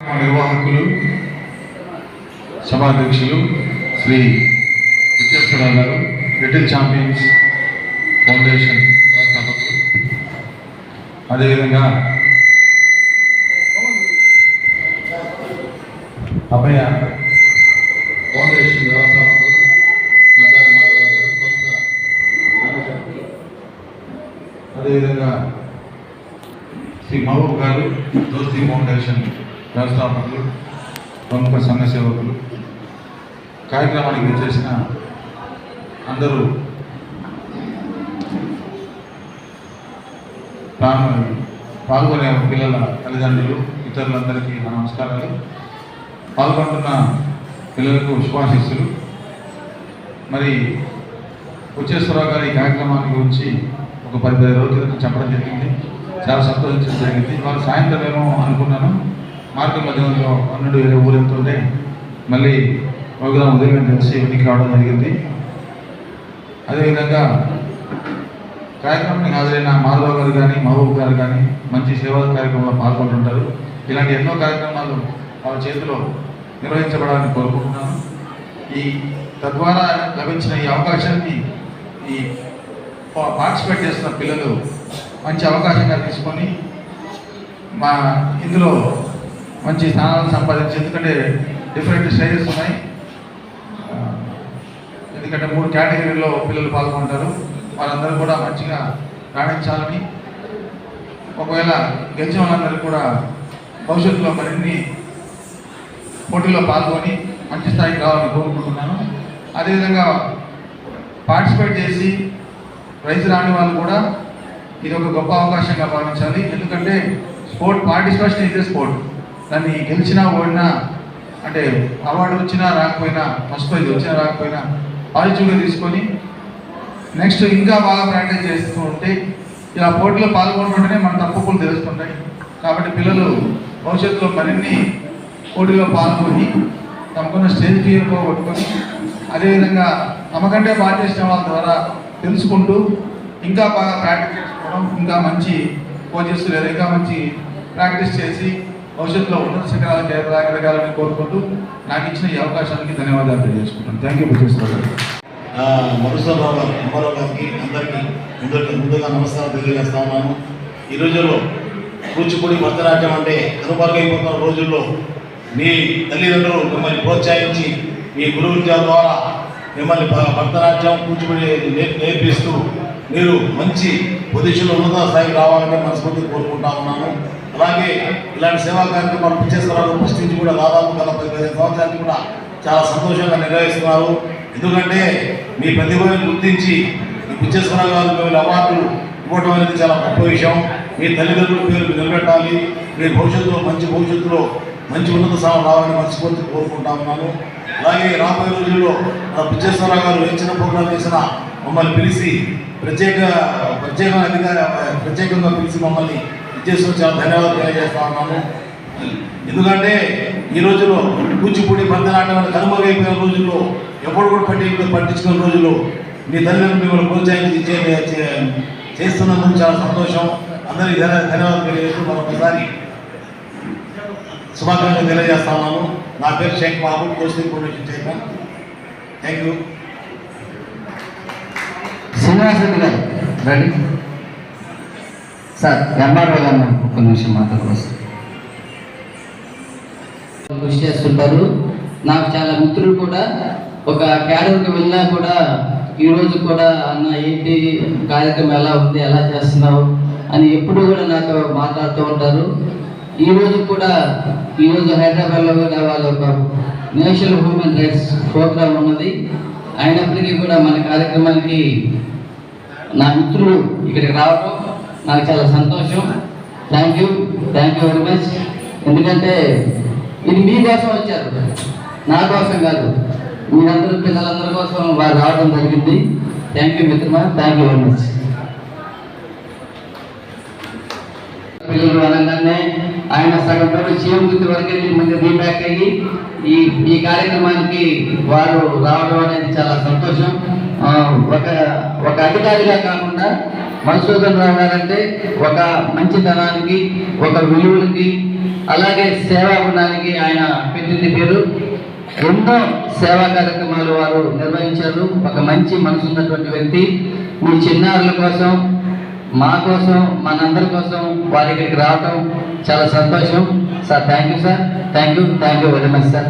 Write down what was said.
నిర్వాహకులు సభాధ్యక్షులు శ్రీ విశ్వేశ్వరరావు గారు లిటిల్ ఛాంపియన్స్ ఫౌండేషన్ వ్యవస్థాపకులు. అదేవిధంగా అభయ ఫౌండేషన్ వ్యవస్థాపకులు అదేవిధంగా శ్రీ మహబూబ్ గారు దోస్తి ఫౌండేషన్ వ్యవస్థాపకులు ప్రముఖ సంఘ సేవకులు కార్యక్రమానికి వచ్చేసిన అందరూ ప్రాణ- పాల్గొనే పిల్లల తల్లిదండ్రులు ఇతరులందరికీ నా నమస్కారాలు. పాల్గొంటున్న పిల్లలకు శుభాశిస్సులు. మరి వచ్చేశ్వరరావు గారి ఈ కార్యక్రమాన్ని గురించి ఒక పది పది రోజుల క్రితం చెప్పడం జరిగింది. చాలా సంతోషించడం జరిగింది. వాళ్ళు సాయంత్రం ఏమో అనుకున్నాను. మార్గ మధ్యంలో అన్నుడు వేరే ఊరు మళ్ళీ ప్రోగ్రాం ఉదయం తెలిసి ఇంటికి రావడం జరిగింది. అదేవిధంగా కార్యక్రమానికి హాజరైన మాధవ్ గారు కానీ మహబూబ్ గారు కానీ మంచి సేవా కార్యక్రమంలో పాల్గొంటుంటారు. ఇలాంటి ఎన్నో కార్యక్రమాలు వాళ్ళ చేతిలో నిర్వహించబడాలని కోరుకుంటున్నాను. ఈ తద్వారా లభించిన ఈ అవకాశాన్ని ఈ పార్టిసిపేట్ చేస్తున్న పిల్లలు మంచి అవకాశంగా తీసుకొని మా ఇందులో మంచి స్థానాలను సంపాదించి ఎందుకంటే డిఫరెంట్ స్టేజెస్ ఉన్నాయి. ఎందుకంటే మూడు కేటగిరీలో పిల్లలు పాల్గొంటారు. వాళ్ళందరూ కూడా మంచిగా రాణించాలని. ఒకవేళ గెలిచిన వాళ్ళందరూ కూడా భవిష్యత్తులో మరిన్ని పోటీలో పాల్గొని మంచి స్థాయికి రావాలని కోరుకుంటున్నాను. అదేవిధంగా పార్టిసిపేట్ చేసి ప్రైజ్ రాని వాళ్ళు కూడా ఇది ఒక గొప్ప అవకాశంగా భావించాలి. ఎందుకంటే స్పోర్ట్ పార్టిసిపేషన్ ఇదే స్పోర్ట్ దాన్ని గెలిచినా ఓడినా అంటే అవార్డు వచ్చినా రాకపోయినా ఫస్ట్ ప్రైజ్ వచ్చినా రాకపోయినా పాజిటివ్గా తీసుకొని నెక్స్ట్ ఇంకా బాగా ప్రాక్టీస్ చేస్తూ ఉంటే ఇలా పోటీలో పాల్గొంటుంటేనే మన తప్పుకులు తెలుస్తుంటాయి. కాబట్టి పిల్లలు భవిష్యత్తులో మరిన్ని పోటీలో పాల్గొని తమకున్న స్టేజ్ ఫియర్ పోగొట్టుకొని అదేవిధంగా తమకంటే బాగా చేసిన వాళ్ళ ద్వారా తెలుసుకుంటూ ఇంకా బాగా ప్రాక్టీస్ చేసుకోవడం ఇంకా మంచి కోచెస్ లేదా ఇంకా మంచి ప్రాక్టీస్ చేసి భవిష్యత్తులో ఉన్నత శిఖరాలకు ఎదగలగాలని కోరుకుంటూ నాకు ఇచ్చిన ఈ అవకాశానికి ధన్యవాదాలు తెలియజేసుకుంటాను థ్యాంక్ యూ బుద్ధేశ్వర గారు మధుసూరరావు గారు గారికి అందరికీ ముందుగా ముందుగా నమస్కారం తెలియజేస్తా ఉన్నాను. ఈ రోజుల్లో కూచిపూడి భరతనాట్యం అంటే కనుమరుగైపోతున్న రోజుల్లో మీ తల్లిదండ్రులు మిమ్మల్ని ప్రోత్సహించి మీ గురువు ద్వారా మిమ్మల్ని భ- భరతనాట్యం కూచిపూడి నేర్- నేర్పిస్తూ మీరు మంచి పొజిషన్లో ఉన్నత స్థాయికి రావాలని మనస్ఫూర్తి కోరుకుంటా ఉన్నాను. అలాగే ఇలాంటి సేవా కార్యక్రమాలు పిచ్చేశ్వరరావు ఫస్ట్ కూడా దాదాపు గత పది పదిహేను సంవత్సరానికి కూడా చాలా సంతోషంగా నిర్వహిస్తున్నారు. ఎందుకంటే మీ ప్రతిభను గుర్తించి ఈ పిచ్చేశ్వరరావు గారు మిమ్మల్ని అవార్డు ఇవ్వడం అనేది చాలా గొప్ప విషయం. మీ తల్లిదండ్రుల పేరు నిలబెట్టాలి. మీ భవిష్యత్తులో మంచి భవిష్యత్తులో మంచి ఉన్నత స్థానం రావాలని మనస్ఫూర్తి కోరుకుంటా ఉన్నాను. అలాగే రాబోయే రోజుల్లో మన పిచ్చేశ్వరరావు గారు ఇచ్చిన ప్రోగ్రాం చేసిన మమ్మల్ని పిలిచి ప్రత్యేక ప్రత్యేక అధికార ప్రత్యేకంగా పిలిచి మమ్మల్ని ఇచ్చేసిన చాలా ధన్యవాదాలు తెలియజేస్తా ఉన్నాము ఎందుకంటే ఈ రోజుల్లో కూచిపూడి భరతనాట్యం కనుమగైపోయిన రోజుల్లో ఎప్పుడు కూడా పట్టి పట్టించుకున్న రోజుల్లో మీ తల్లిదండ్రులు మిమ్మల్ని ప్రోత్సహించి చేస్తున్నందుకు చాలా సంతోషం. అందరికీ ధన్యవాదాలు తెలియజేస్తూ మరొకసారి శుభాకాంక్షలు తెలియజేస్తా ఉన్నాను. నా పేరు Sheikh Mahaboob Dosti foundation chairman. Thank you Srinivasa Reddy గారు. రెడీ? సార్ ఎంఆర్ఓ గారు ఒక్క నిమిషం మాట్లాడుకోవచ్చు కృషి చేస్తుంటారు. నాకు చాలా మిత్రులు కూడా ఒక క్యాడర్కి వెళ్ళినా కూడా ఈరోజు కూడా అన్న ఏంటి కార్యక్రమం ఎలా ఉంది? ఎలా చేస్తున్నావు? అని ఎప్పుడు కూడా నాకు మాట్లాడుతూ ఉంటారు. ఈరోజు కూడా ఈరోజు హైదరాబాద్లో కూడా వాళ్ళ ఒక నేషనల్ హ్యూమన్ రైట్స్ ప్రోగ్రామ్ ఉన్నది. అయినప్పటికీ కూడా మన కార్యక్రమానికి నా మిత్రులు ఇక్కడికి రావడం నాకు చాలా సంతోషం. Thank you thank you very much ఎందుకంటే ఇది మీకోసం వచ్చారు. నా కోసం కాదు. మీరందరూ పిల్లలందరి కోసం వారు రావడం జరిగింది. థ్యాంక్ యూ మిత్రమా. థ్యాంక్ యూ వెరీ మచ్ పిల్లలు అనగానే ఆయన సగం సీఎం చీమగుర్తి వరకు మంది రీబ్యాక్ అయ్యి ఈ ఈ కార్యక్రమానికి వారు రావడం అనేది చాలా సంతోషం. ఒక ఒక అధికారిగా కాకుండా మధుసూదన్ రావు గారంటే ఒక మంచితనానికి ఒక విలువలకి అలాగే సేవా గుణానికి ఆయన పెట్టింది పేరు. ఎన్నో సేవా కార్యక్రమాలు వారు నిర్వహించారు. ఒక మంచి మనసు ఉన్నటువంటి వ్యక్తి. మీ చిన్నారుల కోసం మా కోసం మనందరి కోసం వారి ఇక్కడికి రావటం చాలా సంతోషం. Sir thank you sir thank you thank you very much sir